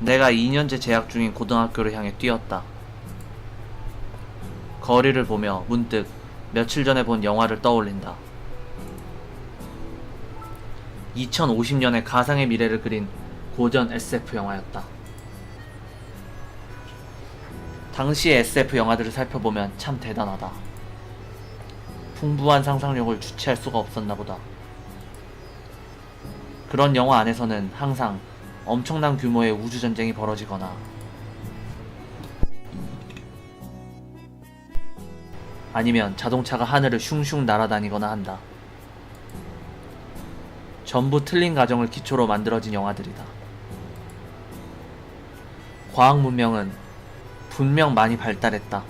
내가 2년째 재학 중인 고등학교를 향해 뛰었다. 거리를 보며 문득 며칠 전에 본 영화를 떠올린다. 2050년의 가상의 미래를 그린 고전 SF 영화였다. 당시의 SF 영화들을 살펴보면 참 대단하다. 풍부한 상상력을 주체할 수가 없었나 보다. 그런 영화 안에서는 항상 엄청난 규모의 우주전쟁이 벌어지거나 아니면 자동차가 하늘을 슝슝 날아다니거나 한다. 전부 틀린 가정을 기초로 만들어진 영화들이다. 과학 문명은 분명 많이 발달했다.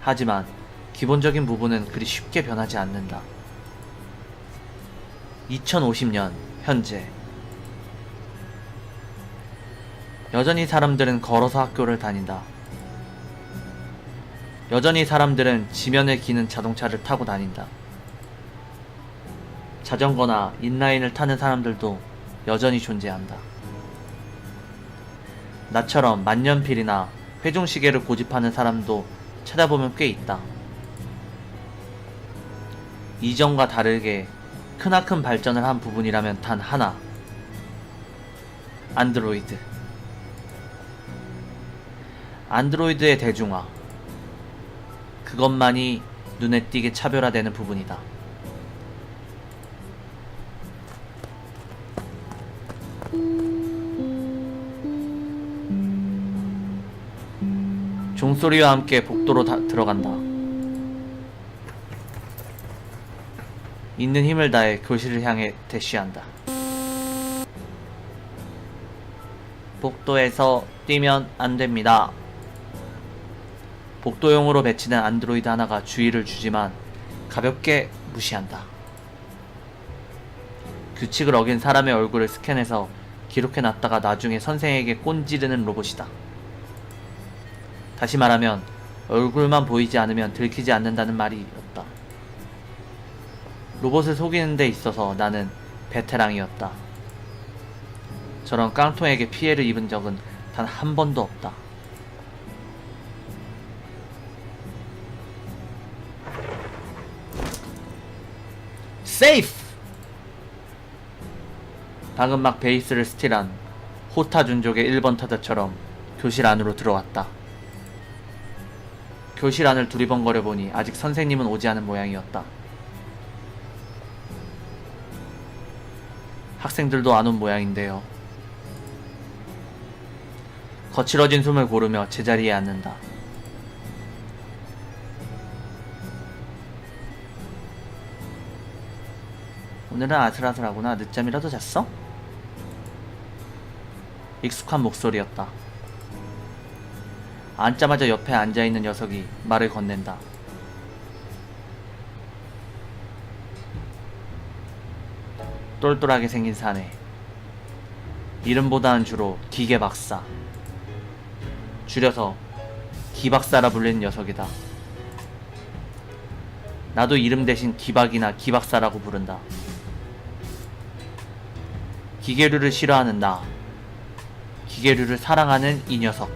하지만 기본적인 부분은 그리 쉽게 변하지 않는다. 2050년 현재 여전히 사람들은 걸어서 학교를 다닌다. 여전히 사람들은 지면을 기는 자동차를 타고 다닌다. 자전거나 인라인을 타는 사람들도 여전히 존재한다. 나처럼 만년필이나 회중시계를 고집하는 사람도 찾아보면 꽤 있다. 이전과 다르게 크나큰 발전을 한 부분이라면 단 하나. 안드로이드. 안드로이드의 대중화. 그것만이 눈에 띄게 차별화되는 부분이다. 종소리와 함께 복도로 다, 들어간다. 있는 힘을 다해 교실을 향해 대쉬한다. 복도에서 뛰면 안 됩니다. 복도용으로 배치된 안드로이드 하나가 주의를 주지만 가볍게 무시한다. 규칙을 어긴 사람의 얼굴을 스캔해서 기록해 놨다가 나중에 선생에게 꼰지르는 로봇이다. 다시 말하면 얼굴만 보이지 않으면 들키지 않는다는 말이었다. 로봇을 속이는 데 있어서 나는 베테랑이었다. 저런 깡통에게 피해를 입은 적은 단 한 번도 없다. 세이프! 방금 막 베이스를 스틸한 호타 준족의 1번 타자처럼 교실 안으로 들어왔다. 교실 안을 두리번거려 보니 아직 선생님은 오지 않은 모양이었다. 학생들도 안 온 모양인데요. 거칠어진 숨을 고르며 제자리에 앉는다. 오늘은 아슬아슬하구나. 늦잠이라도 잤어? 익숙한 목소리였다. 앉자마자 옆에 앉아있는 녀석이 말을 건넨다. 똘똘하게 생긴 사내. 이름보다는 주로 기계 박사. 줄여서 기박사라 불리는 녀석이다. 나도 이름 대신 기박이나 기박사라고 부른다. 기계류를 싫어하는 나. 기계류를 사랑하는 이 녀석.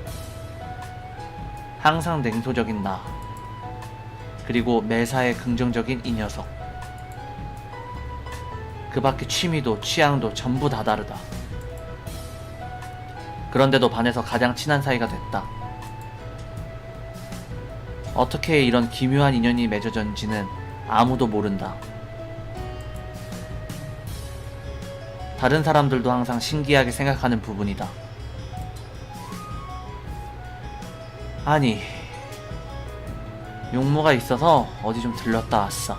항상 냉소적인 나. 그리고 매사에 긍정적인 이 녀석. 그 밖에 취미도 취향도 전부 다 다르다. 그런데도 반에서 가장 친한 사이가 됐다. 어떻게 이런 기묘한 인연이 맺어졌는지는 아무도 모른다. 다른 사람들도 항상 신기하게 생각하는 부분이다. 아니, 용모가 있어서 어디 좀 들렀다 왔어.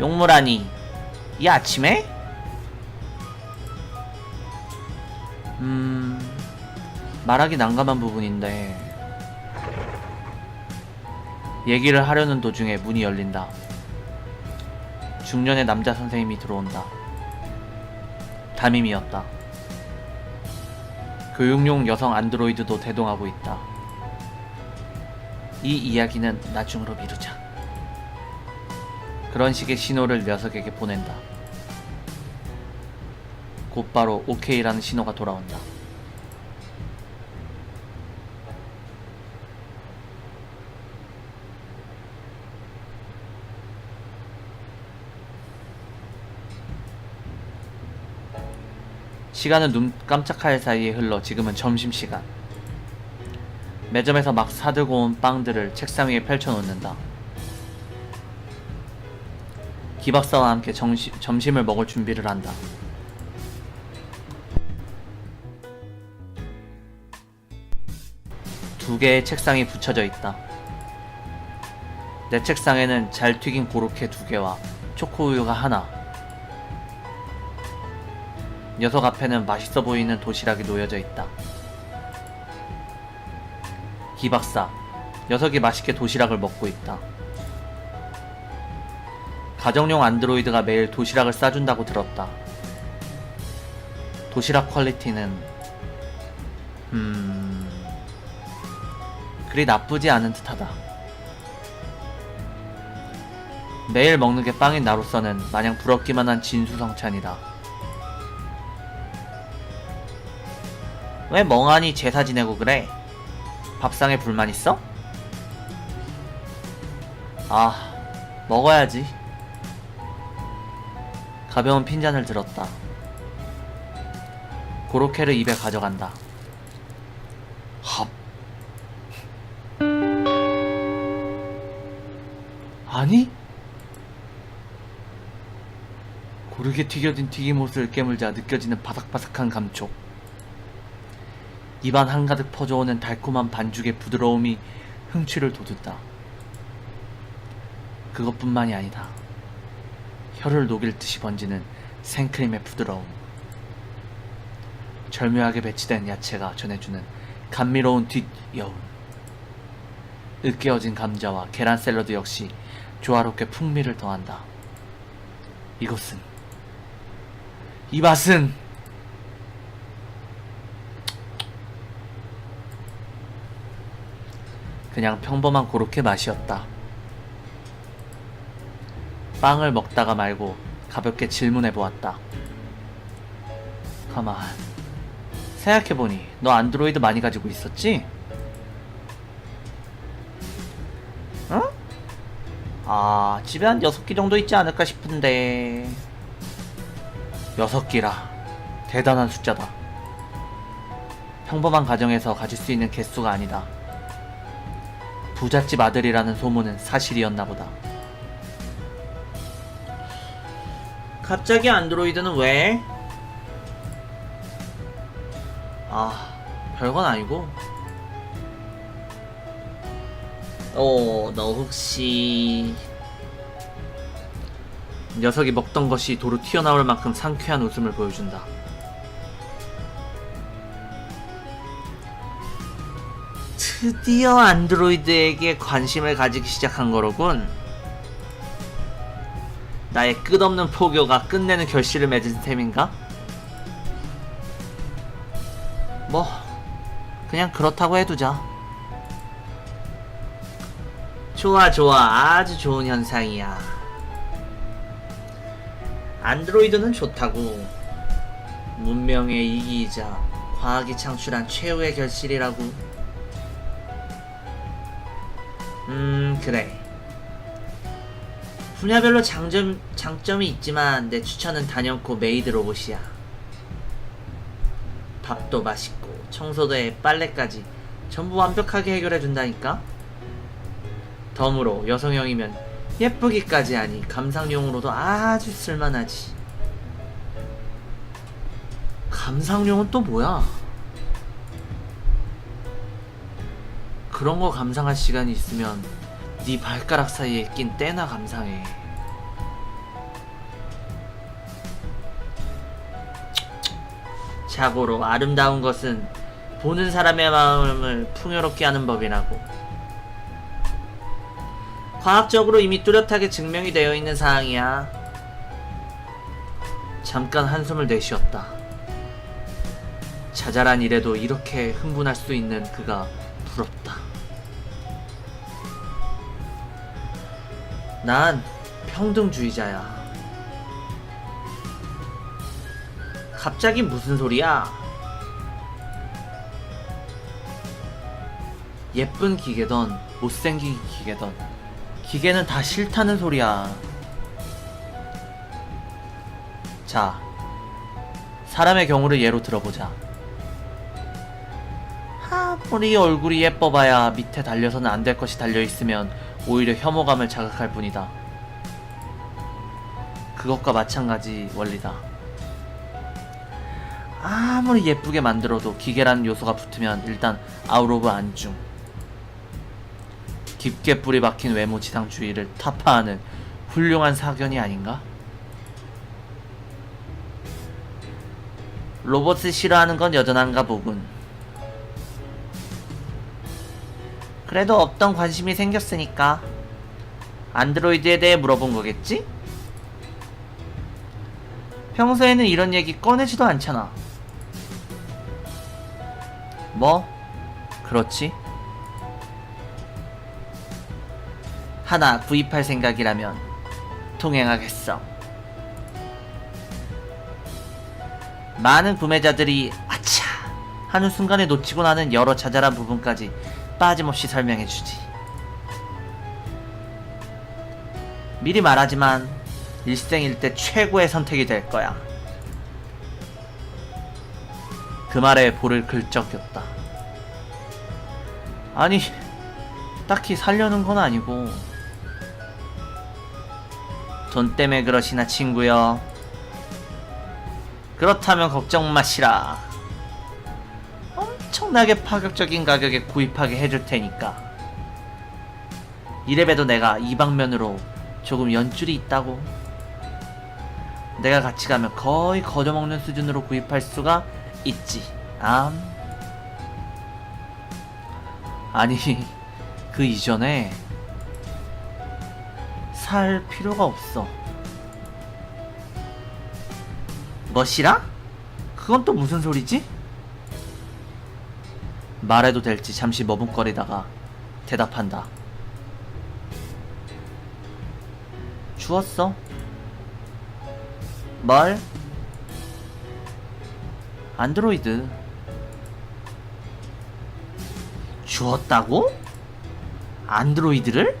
용모라니, 이 아침에? 음, 말하기 난감한 부분인데, 얘기를 하려는 도중에 문이 열린다. 중년의 남자 선생님이 들어온다. 담임이었다. 교육용 여성 안드로이드도 대동하고 있다. 이 이야기는 나중으로 미루자. 그런 식의 신호를 녀석에게 보낸다. 곧바로 오케이라는 신호가 돌아온다. 시간은 눈 깜짝할 사이에 흘러 지금은 점심시간. 매점에서 막 사들고 온 빵들을 책상 위에 펼쳐놓는다. 기박사와 함께 정시, 점심을 먹을 준비를 한다. 두 개의 책상이 붙여져 있다. 내 책상에는 잘 튀긴 고로케 두 개와 초코우유가 하나. 녀석 앞에는 맛있어 보이는 도시락이 놓여져 있다. 기박사, 녀석이 맛있게 도시락을 먹고 있다. 가정용 안드로이드가 매일 도시락을 싸준다고 들었다. 도시락 퀄리티는, 음, 그리 나쁘지 않은 듯하다. 매일 먹는 게 빵인 나로서는 마냥 부럽기만 한 진수성찬이다. 왜 멍하니 제사 지내고 그래? 밥상에 불만 있어? 아, 먹어야지. 가벼운 핀잔을 들었다. 고로케를 입에 가져간다. 합. 아니? 고르게 튀겨진 튀김옷을 깨물자 느껴지는 바삭바삭한 감촉. 입안 한가득 퍼져오는 달콤한 반죽의 부드러움이 흥취를 돋운다. 그것뿐만이 아니다. 혀를 녹일 듯이 번지는 생크림의 부드러움. 절묘하게 배치된 야채가 전해주는 감미로운 뒷여운. 으깨어진 감자와 계란 샐러드 역시 조화롭게 풍미를 더한다. 이것은 이 맛은 그냥 평범한 고로케 맛이었다. 빵을 먹다가 말고 가볍게 질문해 보았다. 가만. 생각해보니 너 안드로이드 많이 가지고 있었지? 응? 아, 집에 한 6개 정도 있지 않을까 싶은데. 6개라. 대단한 숫자다. 평범한 가정에서 가질 수 있는 개수가 아니다. 부잣집 아들이라는 소문은 사실이었나 보다. 갑자기 안드로이드는 왜? 아, 별건 아니고. 어, 너 혹시 녀석이 먹던 것이 도로 튀어나올 만큼 상쾌한 웃음을 보여준다. 드디어 안드로이드에게 관심을 가지기 시작한 거로군. 나의 끝없는 포교가 끝내는 결실을 맺은 셈인가? 뭐, 그냥 그렇다고 해두자. 좋아, 좋아. 아주 좋은 현상이야. 안드로이드는 좋다고. 문명의 이기이자 과학이 창출한 최후의 결실이라고. 음, 그래. 분야별로 장점, 장점이 있지만 내 추천은 단연코 메이드 로봇이야. 밥도 맛있고 청소도 해 빨래까지 전부 완벽하게 해결해 준다니까. 덤으로 여성형이면 예쁘기까지 하니 감상용으로도 아주 쓸만하지. 감상용은 또 뭐야? 그런 거 감상할 시간이 있으면 네 발가락 사이에 낀 때나 감상해. 자고로 아름다운 것은 보는 사람의 마음을 풍요롭게 하는 법이라고. 과학적으로 이미 뚜렷하게 증명이 되어 있는 사항이야. 잠깐 한숨을 내쉬었다. 자잘한 일에도 이렇게 흥분할 수 있는 그가 난 평등주의자야. 갑자기 무슨 소리야? 예쁜 기계던 못생긴 기계던 기계는 다 싫다는 소리야. 자, 사람의 경우를 예로 들어보자. 아무리 얼굴이 예뻐봐야 밑에 달려서는 안 될 것이 달려있으면 오히려 혐오감을 자극할 뿐이다. 그것과 마찬가지 원리다. 아무리 예쁘게 만들어도 기계라는 요소가 붙으면 일단 아웃 오브 안중. 깊게 뿌리 박힌 외모 지상주의를 타파하는 훌륭한 사견이 아닌가? 로봇을 싫어하는 건 여전한가 보군. 그래도 없던 관심이 생겼으니까 안드로이드에 대해 물어본 거겠지? 평소에는 이런 얘기 꺼내지도 않잖아. 뭐? 그렇지. 하나 구입할 생각이라면 통행하겠어. 많은 구매자들이 아차 하는 순간에 놓치고 나는 여러 자잘한 부분까지 빠짐없이 설명해주지. 미리 말하지만 일생일대 최고의 선택이 될 거야. 그 말에 볼을 긁적였다. 아니, 딱히 살려는 건 아니고. 돈 때문에 그러시나 친구여. 그렇다면 걱정 마시라. 엄청나게 파격적인 가격에 구입하게 해줄 테니까. 이래봬도 내가 이 방면으로 조금 연줄이 있다고. 내가 같이 가면 거의 거저먹는 수준으로 구입할 수가 있지. 암. 아니, 그 이전에 살 필요가 없어. 멋이라? 그건 또 무슨 소리지? 말해도 될지 잠시 머뭇거리다가 대답한다. 주웠어. 뭘? 안드로이드. 주웠다고? 안드로이드를?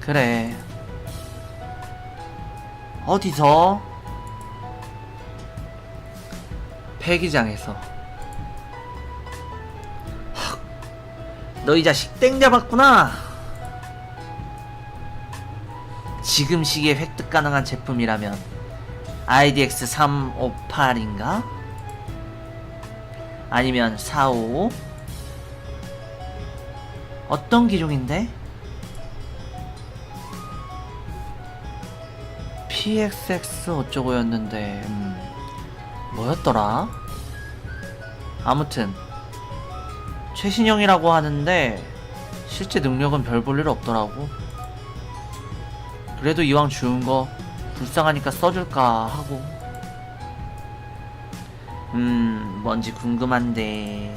그래. 어디서? 폐기장에서. 너 이 자식 땡 잡았구나. 지금 시기에 획득 가능한 제품이라면 IDX 358인가? 아니면 455? 어떤 기종인데? PXX 어쩌고였는데 음, 뭐였더라? 아무튼 최신형이라고 하는데 실제 능력은 별 볼 일 없더라고. 그래도 이왕 주운 거 불쌍하니까 써줄까 하고. 음, 뭔지 궁금한데.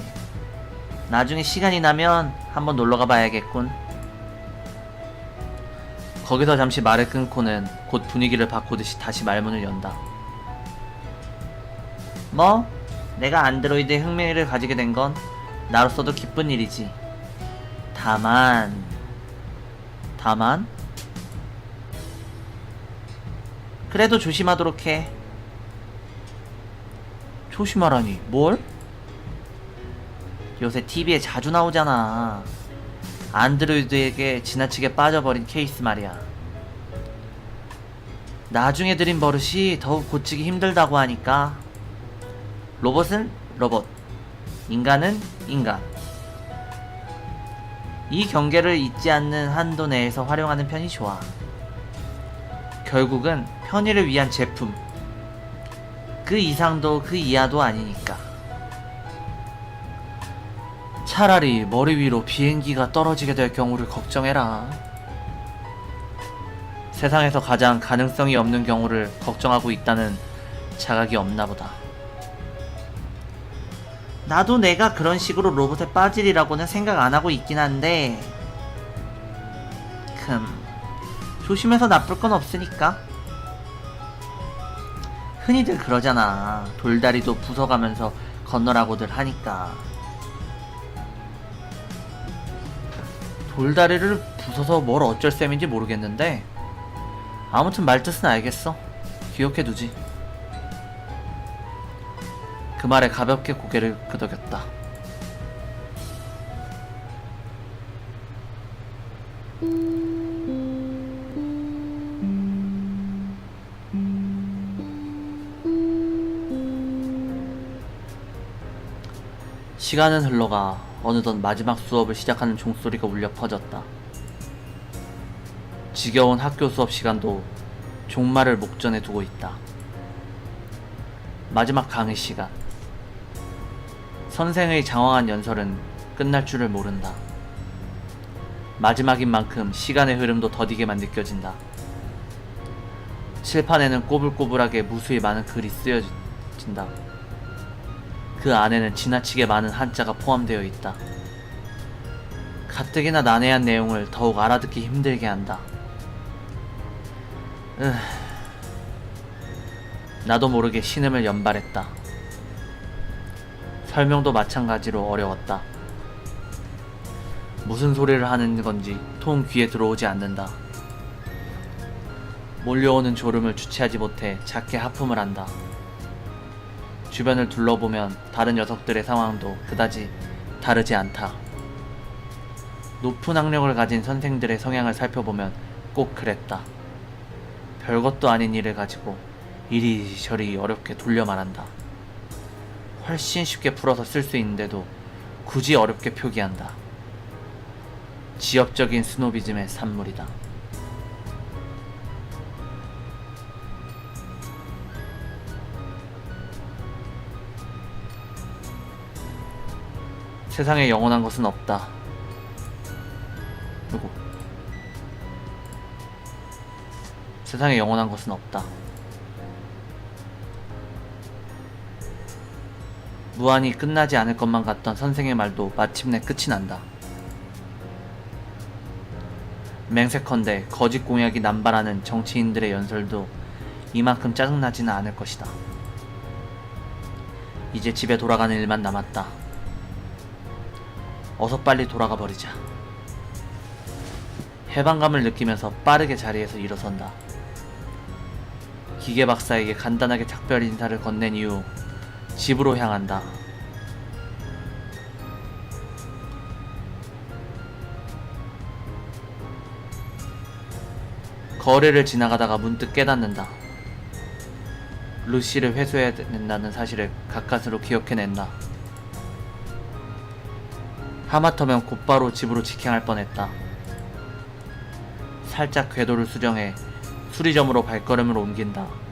나중에 시간이 나면 한번 놀러 가 봐야겠군. 거기서 잠시 말을 끊고는 곧 분위기를 바꾸듯이 다시 말문을 연다. 뭐, 내가 안드로이드에 흥미를 가지게 된 건 나로서도 기쁜 일이지. 다만, 다만, 그래도 조심하도록 해. 조심하라니, 뭘? 요새 TV에 자주 나오잖아. 안드로이드에게 지나치게 빠져버린 케이스 말이야. 나중에 들인 버릇이 더욱 고치기 힘들다고 하니까 로봇은 로봇, 인간은 인간. 이 경계를 잊지 않는 한도 내에서 활용하는 편이 좋아. 결국은 편의를 위한 제품. 그 이상도 그 이하도 아니니까. 차라리 머리 위로 비행기가 떨어지게 될 경우를 걱정해라. 세상에서 가장 가능성이 없는 경우를 걱정하고 있다는 자각이 없나 보다. 나도 내가 그런 식으로 로봇에 빠지리라고는 생각 안 하고 있긴 한데, 흠, 조심해서 나쁠 건 없으니까. 흔히들 그러잖아. 돌다리도 부숴가면서 건너라고들 하니까. 돌다리를 부숴서 뭘 어쩔 셈인지 모르겠는데 아무튼 말뜻은 알겠어. 기억해두지. 그 말에 가볍게 고개를 끄덕였다. 시간은 흘러가 어느덧 마지막 수업을 시작하는 종소리가 울려 퍼졌다. 지겨운 학교 수업 시간도 종말을 목전에 두고 있다. 마지막 강의 시간. 선생의 장황한 연설은 끝날 줄을 모른다. 마지막인 만큼 시간의 흐름도 더디게만 느껴진다. 칠판에는 꼬불꼬불하게 무수히 많은 글이 쓰여진다. 그 안에는 지나치게 많은 한자가 포함되어 있다. 가뜩이나 난해한 내용을 더욱 알아듣기 힘들게 한다. 으... 나도 모르게 신음을 연발했다. 설명도 마찬가지로 어려웠다. 무슨 소리를 하는 건지 통 귀에 들어오지 않는다. 몰려오는 졸음을 주체하지 못해 작게 하품을 한다. 주변을 둘러보면 다른 녀석들의 상황도 그다지 다르지 않다. 높은 학력을 가진 선생들의 성향을 살펴보면 꼭 그랬다. 별것도 아닌 일을 가지고 이리저리 어렵게 돌려 말한다. 훨씬 쉽게 풀어서 쓸 수 있는데도 굳이 어렵게 표기한다. 지엽적인 스노비즘의 산물이다. 세상에 영원한 것은 없다. 누구? 세상에 영원한 것은 없다. 무한히 끝나지 않을 것만 같던 선생의 말도 마침내 끝이 난다. 맹세컨대 거짓 공약이 남발하는 정치인들의 연설도 이만큼 짜증나지는 않을 것이다. 이제 집에 돌아가는 일만 남았다. 어서 빨리 돌아가 버리자. 해방감을 느끼면서 빠르게 자리에서 일어선다. 기계 박사에게 간단하게 작별 인사를 건넨 이후 집으로 향한다. 거리를 지나가다가 문득 깨닫는다. 루시를 회수해야 된다는 사실을 가까스로 기억해낸다. 하마터면 곧바로 집으로 직행할 뻔했다. 살짝 궤도를 수정해 수리점으로 발걸음을 옮긴다.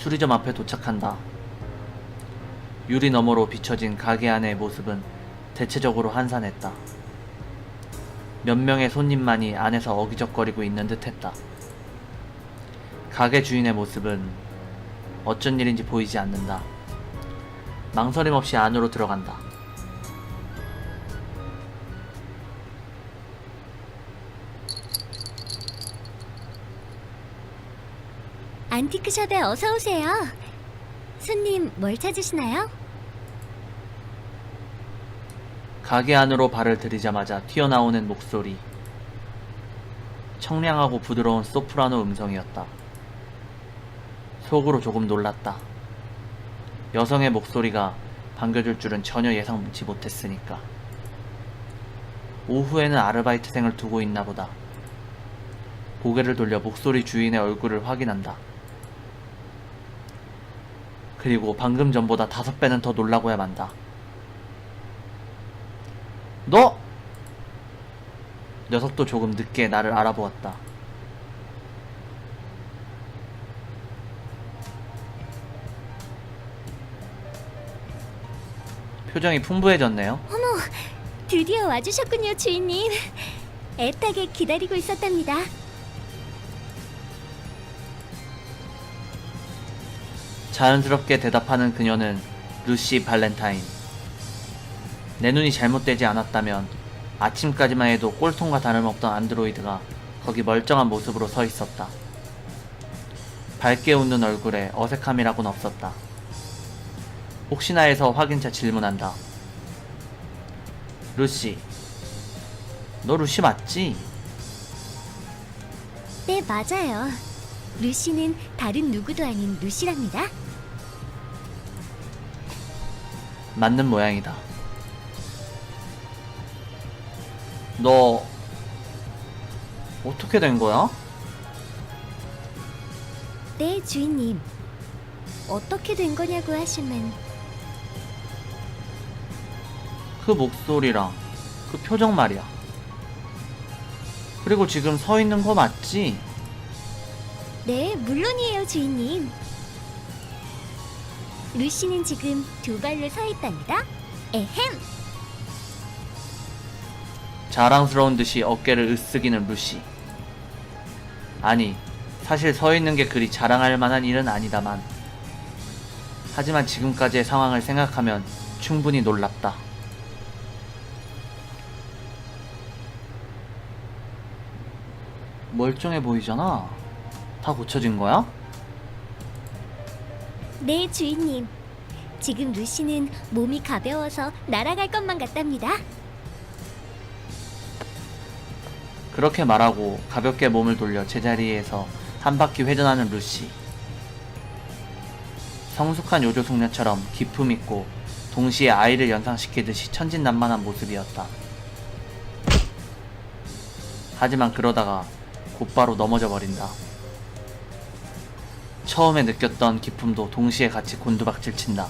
수리점 앞에 도착한다. 유리 너머로 비춰진 가게 안의 모습은 대체적으로 한산했다. 몇 명의 손님만이 안에서 어기적거리고 있는 듯 했다. 가게 주인의 모습은 어쩐 일인지 보이지 않는다. 망설임 없이 안으로 들어간다. 안티크숍에 어서 오세요. 손님 뭘 찾으시나요? 가게 안으로 발을 들이자마자 튀어나오는 목소리. 청량하고 부드러운 소프라노 음성이었다. 속으로 조금 놀랐다. 여성의 목소리가 반겨줄 줄은 전혀 예상치 못했으니까. 오후에는 아르바이트생을 두고 있나 보다. 고개를 돌려 목소리 주인의 얼굴을 확인한다. 그리고 방금 전보다 다섯 배는 더 놀라고야 만다. 너! 녀석도 조금 늦게 나를 알아보았다. 표정이 풍부해졌네요. 드디어 와주셨군요, 주인님. 애타게 기다리고 있었답니다. 자연스럽게 대답하는 그녀는 루시 발렌타인. 내 눈이 잘못되지 않았다면 아침까지만 해도 꼴통과 다름없던 안드로이드가 거기 멀쩡한 모습으로 서 있었다. 밝게 웃는 얼굴에 어색함이라고는 없었다. 혹시나 해서 확인차 질문한다. 루시, 너 루시 맞지? 네, 맞아요. 루시는 다른 누구도 아닌 루시랍니다. 맞는 모양이다. 너 어떻게 된 거야? 네, 주인님. 어떻게 된 거냐고 하시면 그 목소리랑 그 표정 말이야. 그리고 지금 서 있는 거 맞지? 네, 물론이에요, 주인님. 루시는 지금 두 발로 서 있답니다. 에헴! 자랑스러운 듯이 어깨를 으쓱이는 루시. 아니, 사실 서 있는 게 그리 자랑할 만한 일은 아니다만. 하지만 지금까지의 상황을 생각하면 충분히 놀랍다. 멀쩡해 보이잖아. 다 고쳐진 거야? 네, 주인님. 지금 루시는 몸이 가벼워서 날아갈 것만 같답니다. 그렇게 말하고 가볍게 몸을 돌려 제자리에서 한 바퀴 회전하는 루시. 성숙한 요조 숙녀처럼 기품 있고 동시에 아이를 연상시키듯이 천진난만한 모습이었다. 하지만 그러다가 곧바로 넘어져 버린다. 처음에 느꼈던 기품도 동시에 같이 곤두박질 친다.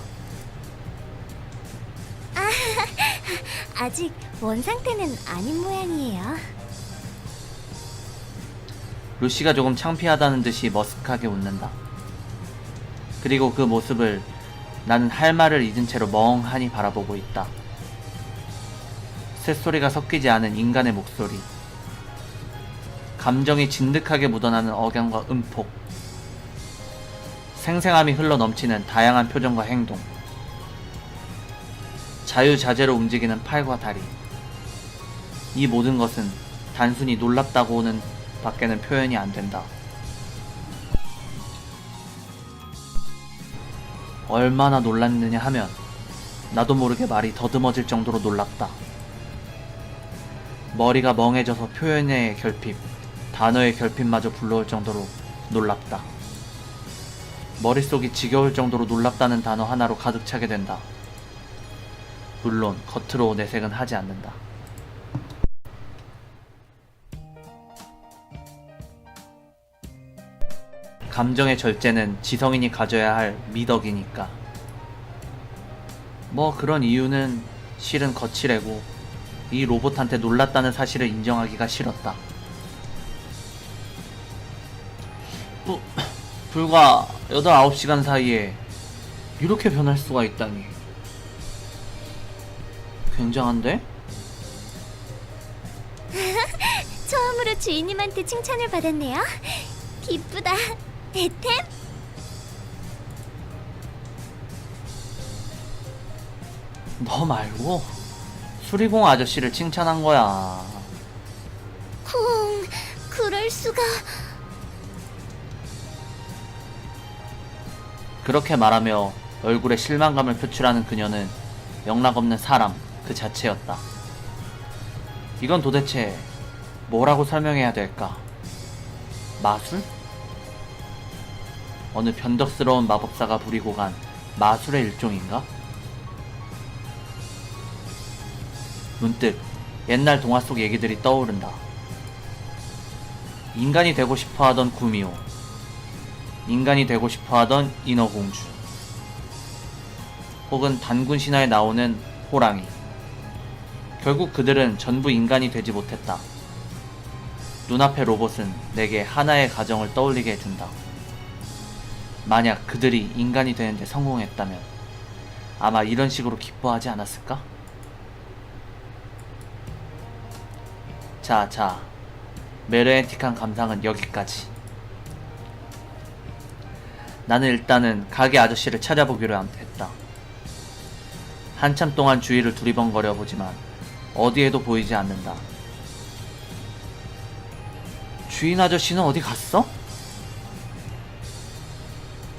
아직 원 상태는 아닌 모양이에요. 루시가 조금 창피하다는 듯이 머쓱하게 웃는다. 그리고 그 모습을 나는 할 말을 잊은 채로 멍하니 바라보고 있다. 새소리가 섞이지 않은 인간의 목소리. 감정이 진득하게 묻어나는 억양과 음폭. 생생함이 흘러 넘치는 다양한 표정과 행동. 자유자재로 움직이는 팔과 다리. 이 모든 것은 단순히 놀랍다고는 밖에는 표현이 안 된다. 얼마나 놀랐느냐 하면 나도 모르게 말이 더듬어질 정도로 놀랍다. 머리가 멍해져서 표현의 결핍, 단어의 결핍마저 불러올 정도로 놀랍다. 머릿속이 지겨울 정도로 놀랍다는 단어 하나로 가득 차게 된다. 물론 겉으로 내색은 하지 않는다. 감정의 절제는 지성인이 가져야 할 미덕이니까. 뭐 그런 이유는 실은 거칠애고 이 로봇한테 놀랐다는 사실을 인정하기가 싫었다. 부, 불과 8, 9시간 사이에 이렇게 변할 수가 있다니. 굉장한데? 처음으로 주인님한테 칭찬을 받았네요. 기쁘다. 에템? 너 말고 수리공 아저씨를 칭찬한 거야. 쿵, 그럴 수가. 그렇게 말하며 얼굴에 실망감을 표출하는 그녀는 영락없는 사람 그 자체였다. 이건 도대체 뭐라고 설명해야 될까? 마술? 어느 변덕스러운 마법사가 부리고 간 마술의 일종인가? 문득 옛날 동화 속 얘기들이 떠오른다. 인간이 되고 싶어 하던 구미호. 인간이 되고 싶어 하던 인어공주. 혹은 단군 신화에 나오는 호랑이. 결국 그들은 전부 인간이 되지 못했다. 눈앞의 로봇은 내게 하나의 가정을 떠올리게 해준다. 만약 그들이 인간이 되는데 성공했다면 아마 이런 식으로 기뻐하지 않았을까? 자, 자. 메르엔틱한 감상은 여기까지. 나는 일단은 가게 아저씨를 찾아보기로 함- 했다. 한참 동안 주위를 두리번거려 보지만 어디에도 보이지 않는다. 주인 아저씨는 어디 갔어?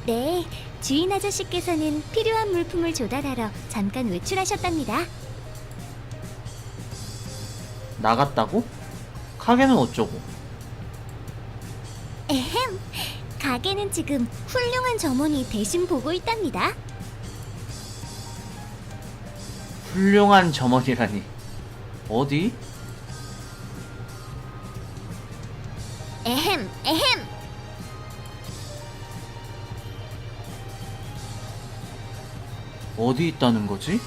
네, 주인 아저씨께서는 필요한 물품을 조달하러 잠깐 외출하셨답니다. 나갔다고? 가게는 어쩌고? 에헴, 가게는 지금 훌륭한 점원이 대신 보고 있답니다. 훌륭한 점원이라니. 어디? 에헴, 에헴. 어디 있다는 거지?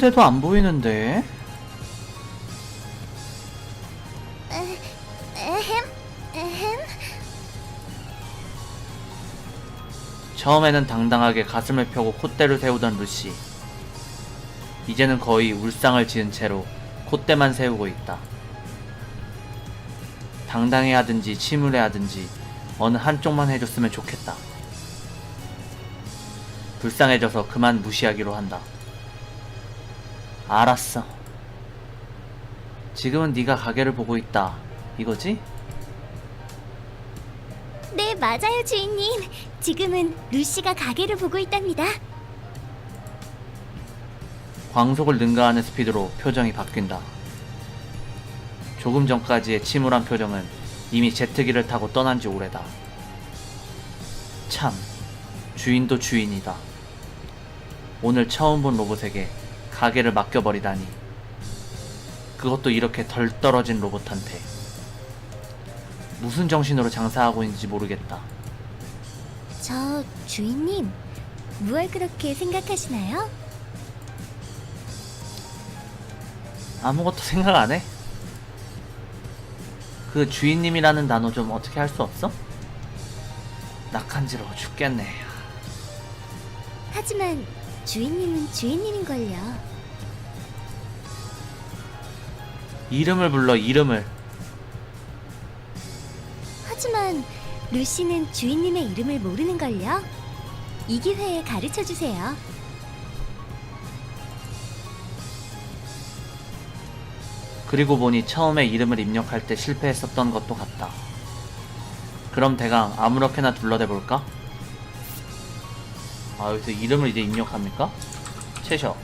데도 안 보이는데. 에헴, 에헴. 처음에는 당당하게 가슴을 펴고 콧대를 세우던 루시. 이제는 거의 울상을 지은 채로 콧대만 세우고 있다. 당당해 하든지 침울해 하든지 어느 한쪽만 해줬으면 좋겠다. 불쌍해져서 그만 무시하기로 한다. 알았어. 지금은 네가 가게를 보고 있다. 이거지? 네, 맞아요, 주인님. 지금은 루시가 가게를 보고 있답니다. 광속을 능가하는 스피드로 표정이 바뀐다. 조금 전까지의 침울한 표정은 이미 제트기를 타고 떠난 지 오래다. 참, 주인도 주인이다. 오늘 처음 본 로봇에게 가게를 맡겨버리다니. 그것도 이렇게 덜 떨어진 로봇한테. 무슨 정신으로 장사하고 있는지 모르겠다. 저 주인님, 무얼 그렇게 생각하시나요? 아무것도 생각 안 해? 그 주인님이라는 단어 좀 어떻게 할 수 없어? 낙한지러워 죽겠네. 하지만 주인님은 주인님인걸요. 이름을 불러 이름을. 하지만 루시는 주인님의 이름을 모르는걸요. 이 기회에 가르쳐 주세요. 그리고 보니 처음에 이름을 입력할 때 실패했었던 것도 같다. 그럼 대강 아무렇게나 둘러대 볼까? 아 여기서 이름을 이제 입력합니까? 채셔.